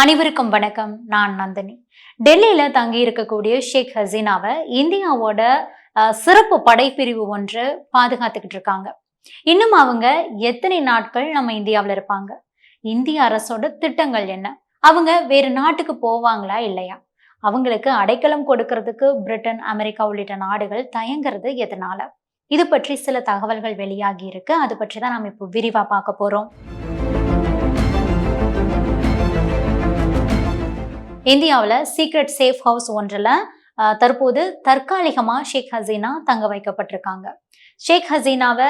அனைவருக்கும் வணக்கம். நான் நந்தினி. டெல்லியில தங்கி இருக்கக்கூடிய ஷேக் ஹசீனாவை இந்தியாவோட சிறப்பு படைப்பிரிவு ஒன்று பாதுகாத்துக்கிட்டு இருக்காங்க. இன்னும் அவங்க எத்தனை நாட்கள் நம்ம இந்தியாவில் இருப்பாங்க? இந்திய அரசோட திட்டங்கள் என்ன? அவங்க வேறு நாட்டுக்கு போவாங்களா இல்லையா? அவங்களுக்கு அடைக்கலம் கொடுக்கறதுக்கு பிரிட்டன் அமெரிக்கா உள்ளிட்ட நாடுகள் தயங்குறது எதனால? இது பற்றி சில தகவல்கள் வெளியாகி இருக்கு. அது பற்றி தான் நம்ம இப்போ விரிவா பார்க்க போறோம். இந்தியாவில் சீக்ரெட் சேஃப் ஹவுஸ் ஒன்றில் தற்போது தற்காலிகமாக ஷேக் ஹசீனா தங்க வைக்கப்பட்டிருக்காங்க. ஷேக் ஹசீனாவை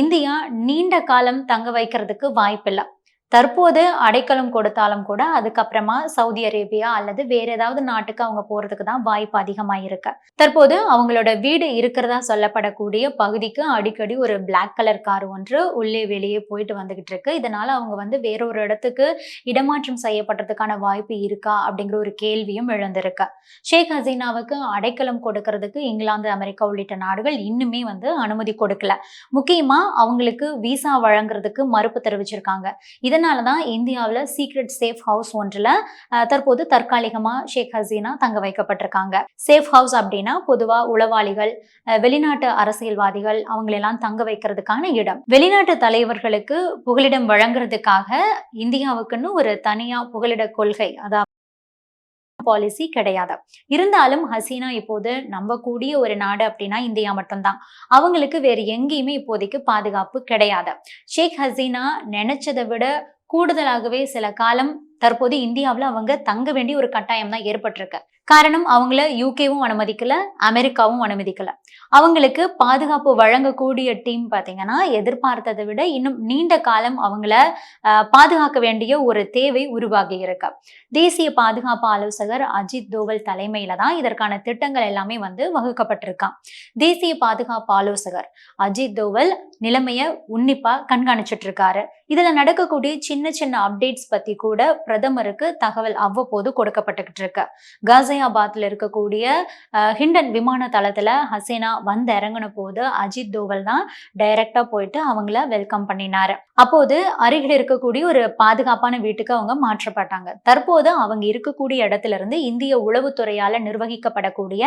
இந்தியா நீண்ட காலம் தங்க வைக்கிறதுக்கு வாய்ப்பில்லை. தற்போது அடைக்கலம் கொடுத்தாலும் கூட அதுக்கப்புறமா சவுதி அரேபியா அல்லது வேற ஏதாவது நாட்டுக்கு அவங்க போறதுக்கு தான் வாய்ப்பு அதிகமாக இருக்கு தற்போது அவங்களோட வீடு இருக்கிறதா சொல்லப்படக்கூடிய பகுதிக்கு அடிக்கடி ஒரு பிளாக் கலர் கார் ஒன்று உள்ளே வெளியே போயிட்டு வந்துகிட்டு இருக்கு. இதனால அவங்க வந்து வேறொரு இடத்துக்கு இடமாற்றம் செய்யப்படுறதுக்கான வாய்ப்பு இருக்கா அப்படிங்கிற ஒரு கேள்வியும் எழுந்திருக்கு. ஷேக் ஹசீனாவுக்கு அடைக்கலம் கொடுக்கறதுக்கு இங்கிலாந்து அமெரிக்கா உள்ளிட்ட நாடுகள் இன்னுமே வந்து அனுமதி கொடுக்கல. முக்கியமா அவங்களுக்கு விசா வழங்குறதுக்கு மறுப்பு தெரிவிச்சிருக்காங்க. இதனால தான் இந்தியாவில் சீக்ரெட் சேஃப் ஹவுஸ் ஒன்றில் தற்போது தற்காலிகமா ஷேக் ஹசீனா தங்க வைக்கப்பட்டிருக்காங்க. சேஃப் ஹவுஸ் அப்படின்னா பொதுவா உளவாளிகள் வெளிநாட்டு அரசியல்வாதிகள் அவங்களெல்லாம் தங்க வைக்கிறதுக்கான இடம். வெளிநாட்டு தலைவர்களுக்கு புகலிடம் வழங்குறதுக்காக இந்தியாவுக்குன்னு ஒரு தனியா புகலிட கொள்கை அதாவது பாலிசி கிடையாது. இருந்தாலும் ஹசீனா இப்போது நம்பக்கூடிய ஒரு நாடு அப்படின்னா இந்தியா மட்டும்தான். அவங்களுக்கு வேறு எங்கேயுமே இப்போதைக்கு பாதுகாப்பு கிடையாது. ஷேக் ஹசீனா நினைச்சதை விட கூடுதலாகவே சில காலம் தற்போது இந்தியாவில் அவங்க தங்க வேண்டிய ஒரு கட்டாயம் தான் ஏற்பட்டிருக்கு. காரணம் அவங்கள யூகேவும் அனுமதிக்கல அமெரிக்காவும் அனுமதிக்கல. அவங்களுக்கு பாதுகாப்பு வழங்கக்கூடிய டீம் பார்த்தீங்கன்னா எதிர்பார்த்ததை விட இன்னும் நீண்ட காலம் அவங்கள பாதுகாக்க வேண்டிய ஒரு தேவை உருவாகி இருக்கு. தேசிய பாதுகாப்பு ஆலோசகர் அஜித் தோவல் தலைமையில தான் இதற்கான திட்டங்கள் எல்லாமே வந்து வகுக்கப்பட்டிருக்கான் தேசிய பாதுகாப்பு ஆலோசகர் அஜித் தோவல் நிலைமைய உன்னிப்பா கண்காணிச்சிட்டு இருக்காரு இதுல நடக்கக்கூடிய சின்ன சின்ன அப்டேட்ஸ் பத்தி கூட பிரதமருக்கு தகவல் அவ்வப்போது கொடுக்கப்பட்டுக்கிட்டு இருக்கு காசியாபாத்ல இருக்கக்கூடிய ஹிண்டன் விமான தளத்துல ஹசேனா வந்து இறங்கின போது அஜித் தோவல் தான் டைரக்டா போயிட்டு அவங்கள வெல்கம் பண்ணினாரு. அப்போது அருகில் இருக்கக்கூடிய ஒரு பாதுகாப்பான வீட்டுக்கு அவங்க மாற்றப்பட்டாங்க. தற்போது அவங்க இருக்கக்கூடிய இடத்துல இருந்து இந்திய உளவுத்துறையால நிர்வகிக்கப்படக்கூடிய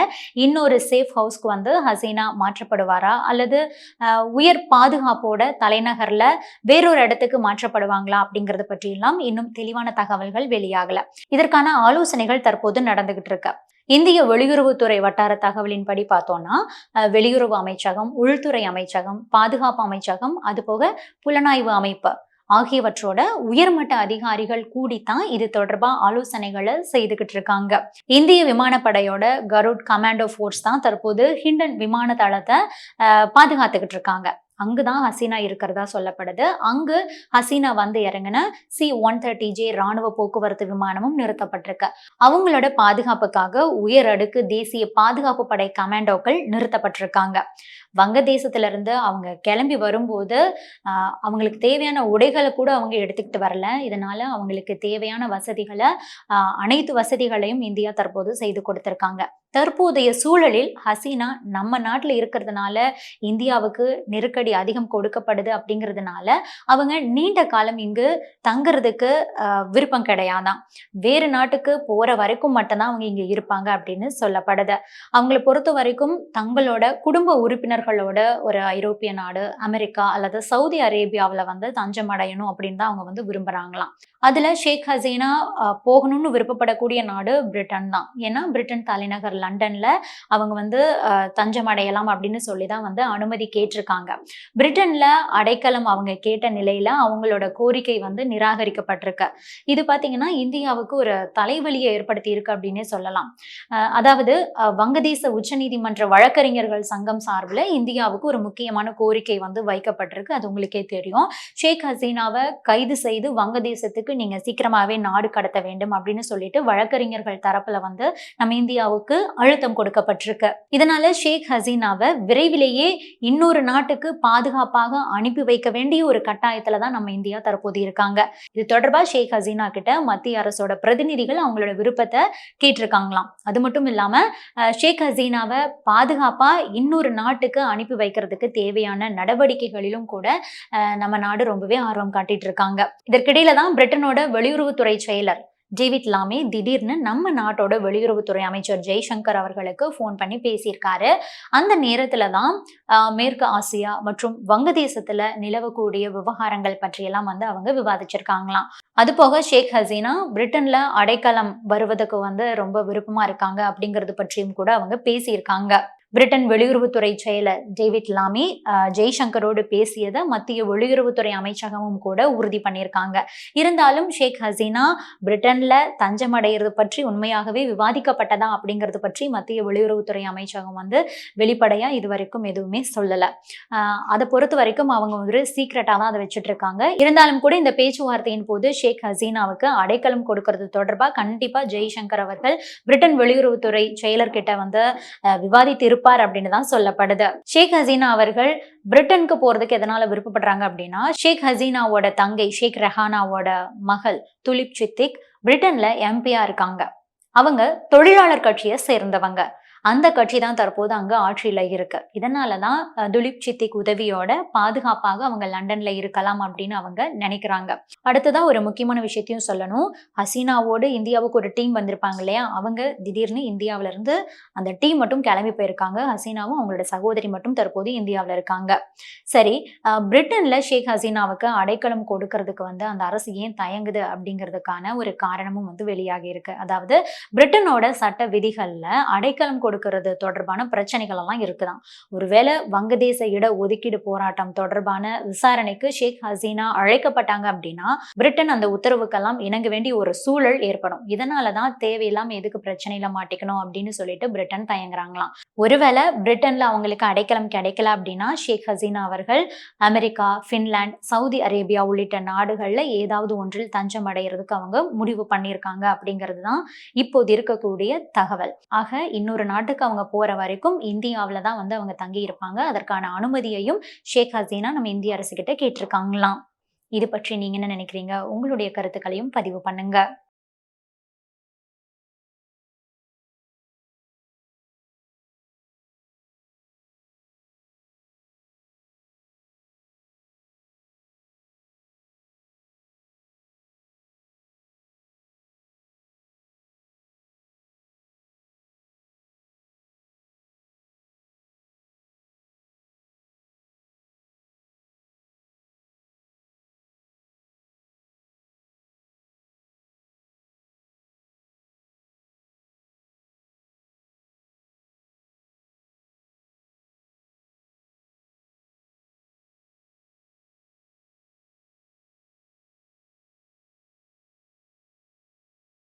இன்னொரு சேஃப் ஹவுஸ்க்கு வந்து ஹசீனா மாற்றப்படுவாரா? அல்லது உயர் பாதுகாப்போட தலைநகர்ல வேறொரு இடத்துக்கு மாற்றப்படுவாங்களா? அப்படிங்கறது பற்றியெல்லாம் இன்னும் தெளிவான தகவல்கள் வெளியாகல. இதற்கான ஆலோசனைகள் தற்போது நடந்துகிட்டு இருக்கு. இந்திய வெளியுறவுத்துறை வட்டார தகவலின்படி பார்த்தோம்னா வெளியுறவு அமைச்சகம் உள்துறை அமைச்சகம் பாதுகாப்பு அமைச்சகம் அதுபோக புலனாய்வு அமைப்பு ஆகியவற்றோட உயர்மட்ட அதிகாரிகள் கூடித்தான் இது தொடர்பா ஆலோசனைகளை செய்துகிட்டு இருக்காங்க. இந்திய விமானப்படையோட கருட் கமாண்டோ ஃபோர்ஸ் தான் தற்போது ஹிண்டன் விமான தளத்தை பாதுகாத்துக்கிட்டு இருக்காங்க. அங்குதான் ஹசீனா இருக்கிறதா சொல்லப்படுது. அங்கு ஹசீனா வந்து இறங்கின சி ஒன் தேர்ட்டி ஜே ராணுவ போக்குவரத்து விமானமும் நிறுத்தப்பட்டிருக்கு. அவங்களோட பாதுகாப்புக்காக உயர் அடுக்கு தேசிய பாதுகாப்பு படை கமாண்டோக்கள் நிறுத்தப்பட்டிருக்காங்க. வங்கதேசத்துலேருந்து அவங்க கிளம்பி வரும்போது அவங்களுக்கு தேவையான உடைகளை கூட அவங்க எடுத்துக்கிட்டு வரல. இதனால அவங்களுக்கு தேவையான வசதிகளை அனைத்து வசதிகளையும் இந்தியா தற்போது செய்து கொடுத்திருக்காங்க. தற்போதைய சூழலில் ஹசீனா நம்ம நாட்டில் இருக்கிறதுனால இந்தியாவுக்கு நெருக்கடி அதிகம் கொடுக்கப்படுது அப்படிங்கிறதுனால அவங்க நீண்ட காலம் இங்கு தங்குறதுக்கு ஆஹ், விருப்பம் கிடையாதான் வேறு நாட்டுக்கு போற வரைக்கும் மட்டும்தான் அவங்க இங்க இருப்பாங்க அப்படின்னு சொல்லப்படுது. அவங்கள பொறுத்த வரைக்கும் தங்களோட குடும்ப உறுப்பினர்களோட ஒரு ஐரோப்பிய நாடு அமெரிக்கா அல்லது சவுதி அரேபியாவில் வந்து தஞ்சம் அடையணும் அப்படின்னு தான் அவங்க வந்து விரும்புறாங்களாம். அதில் ஷேக் ஹசீனா போகணும்னு விருப்பப்படக்கூடிய நாடு பிரிட்டன் தான். ஏன்னா பிரிட்டன் தலைநகர் லண்டன்ல அவங்க வந்து தஞ்சம் அடையலாம் அப்படின்னு சொல்லி தான் வந்து அனுமதி கேட்டிருக்காங்க. பிரிட்டனில் அடைக்கலம் அவங்க கேட்ட நிலையில அவங்களோட கோரிக்கை வந்து நிராகரிக்கப்பட்டிருக்கு. இது பார்த்தீங்கன்னா இந்தியாவுக்கு ஒரு தலைவலியை ஏற்படுத்தி இருக்கு அப்படின்னே சொல்லலாம். அதாவது வங்கதேச உச்சநீதிமன்ற வழக்கறிஞர்கள் சங்கம் சார்பில் இந்தியாவுக்கு ஒரு முக்கியமான கோரிக்கை வந்து வைக்கப்பட்டிருக்கு. அது உங்களுக்கே தெரியும். ஷேக் ஹசீனாவை கைது செய்து வங்கதேசத்துக்கு நீங்க சீக்கிரமாவே நாடு கடத்த வேண்டும் அப்படின்னு சொல்லிட்டு வழக்கறிஞர்கள் தரப்புல வந்து நம்ம இந்தியாவுக்கு அழுத்தம் கொடுக்கப்பட்டிருக்கு. இதனால ஷேக் ஹசீனாவை விரைவிலேயே இன்னொரு நாட்டுக்கு பாதுகாப்பாக அனுப்பி வைக்க வேண்டிய ஒரு கட்டாயத்துல தான் நம்ம இந்தியா தற்போது இருக்காங்க. இது தொடர்பா ஷேக் ஹசீனா கிட்ட மத்திய அரசோட பிரதிநிதிகள் அவங்களோட விருப்பத்தை கேட்டிருக்காங்களாம். அது மட்டும் இல்லாம ஷேக் ஹசீனாவை பாதுகாப்பா இன்னொரு நாட்டுக்கு அனுப்பி வைக்கிறதுக்கு தேவையான நடவடிக்கைகளிலும் கூட நம்ம நாடு ரொம்பவே ஆர்வம் காட்டிட்டு இருக்காங்க. இதற்கிடையில தான் பிரிட்டன் பிரிட்டனோட வெளியுறவுத்துறை செயலர் டேவிட் லாமே திடீர்னு நம்ம நாட்டோட வெளியுறவுத்துறை அமைச்சர் ஜெய்சங்கர் அவர்களுக்கு ஃபோன் பண்ணி பேசியிருக்காரு. அந்த நேரத்துல தான் ஆஹ், மேற்கு ஆசியா மற்றும் வங்கதேசத்துல நிலவக்கூடிய விவகாரங்கள் பற்றியெல்லாம் வந்து அவங்க விவாதிச்சிருக்காங்களாம். அது போக ஷேக் ஹசீனா பிரிட்டன்ல அடைக்கலம் வருவதற்கு வந்து ரொம்ப விருப்பமா இருக்காங்க அப்படிங்கிறது பற்றியும் கூட அவங்க பேசியிருக்காங்க. பிரிட்டன் வெளியுறவுத்துறை செயலர் டேவிட் லாமி ஜெய்சங்கரோடு பேசியதை மத்திய வெளியுறவுத்துறை அமைச்சகமும் கூட உறுதி பண்ணியிருக்காங்க. இருந்தாலும் ஷேக் ஹசீனா பிரிட்டன்ல தஞ்சம் பற்றி உண்மையாகவே விவாதிக்கப்பட்டதா அப்படிங்கிறது பற்றி மத்திய வெளியுறவுத்துறை அமைச்சகம் வந்து வெளிப்படையா இது வரைக்கும் எதுவுமே சொல்லல. அதை பொறுத்த வரைக்கும் அவங்க ஒரு சீக்ரெட்டாக தான் அதை வச்சுட்டு இருக்காங்க இருந்தாலும் கூட இந்த பேச்சுவார்த்தையின் போது ஷேக் ஹசீனாவுக்கு அடைக்கலம் கொடுக்கறது தொடர்பாக கண்டிப்பா ஜெய்சங்கர் அவர்கள் பிரிட்டன் வெளியுறவுத்துறை செயலர்கிட்ட வந்து விவாதித்து இருப்பார் அப்படின்னு தான் சொல்லப்படுது. ஷேக் ஹசீனா அவர்கள் பிரிட்டனுக்கு போறதுக்கு எதனால விருப்பப்படுறாங்க அப்படின்னா ஷேக் ஹசீனாவோட தங்கை ஷேக் ரெஹானாவோட மகள் துலிப் சித்திக் பிரிட்டன்ல எம்பியா இருக்காங்க. அவங்க தொழிலாளர் கட்சியை சேர்ந்தவங்க. அந்த கட்சி தான் தற்போது அங்க ஆட்சியில இருக்கு. இதனால தான் துலீப் சித்திக் உதவியோட பாதுகாப்பாக அவங்க லண்டன்ல இருக்கலாம் அப்படின்னு அவங்க நினைக்கிறாங்க. அடுத்ததான் ஒரு முக்கியமான விஷயத்தையும் சொல்லணும். ஹசீனாவோடு இந்தியாவுக்கு ஒரு டீம் வந்திருப்பாங்க இல்லையா? அவங்க திடீர்னு இந்தியாவில இருந்து அந்த டீம் மட்டும் கிளம்பி போயிருக்காங்க. ஹசீனாவும் அவங்களோட சகோதரி மட்டும் தற்போது இந்தியாவில் இருக்காங்க. சரி பிரிட்டன்ல ஷேக் ஹசீனாவுக்கு அடைக்கலம் கொடுக்கறதுக்கு வந்து அந்த அரசு ஏன் தயங்குது அப்படிங்கிறதுக்கான ஒரு காரணமும் வந்து வெளியாகி இருக்கு. அதாவது பிரிட்டனோட சட்ட விதிகள்ல அடைக்கலம் கொடுக்கறது தொடர்பான பிரச்சனைகள் எல்லாம் இருக்குதான். ஒருவேளை வங்கதேச இட ஒதுக்கீடு போராட்டம் தொடர்பான விசாரணைக்கு ஷேக் ஹசீனா அழைக்கப்பட்டாங்க அப்படின்னா பிரிட்டன் அந்த உத்தரவுக்கெல்லாம் இணங்க வேண்டிய ஒரு சூழல் ஏற்படும். இதனாலதான் தேவையில்லாம எதுக்கு பிரச்சனையில மாட்டிக்கணும் அப்படின்னு சொல்லிட்டு பிரிட்டன் தயங்குறாங்களாம். ஒருவேளை பிரிட்டன்ல அவங்களுக்கு அடைக்கலம் கிடைக்கல அப்படின்னா ஷேக் ஹசீனா அவர்கள் அமெரிக்கா பின்லாந்து சவுதி அரேபியா உள்ளிட்ட நாடுகள்ல ஏதாவது ஒன்றில் தஞ்சம் அடைகிறதுக்கு அவங்க முடிவு பண்ணியிருக்காங்க அப்படிங்கிறது தான் இப்போது இருக்கக்கூடிய தகவல். ஆக இன்னொரு நாட்டுக்கு அவங்க போற வரைக்கும் இந்தியாவில் தான் வந்து அவங்க தங்கி இருப்பாங்க அதற்கான அனுமதியையும் ஷேக் ஹசீனா நம்ம இந்திய அரசு கிட்ட கேட்டிருக்காங்களாம். இது பற்றி நீங்க என்ன நினைக்கிறீங்க? உங்களுடைய கருத்துக்களையும் பதிவு பண்ணுங்க.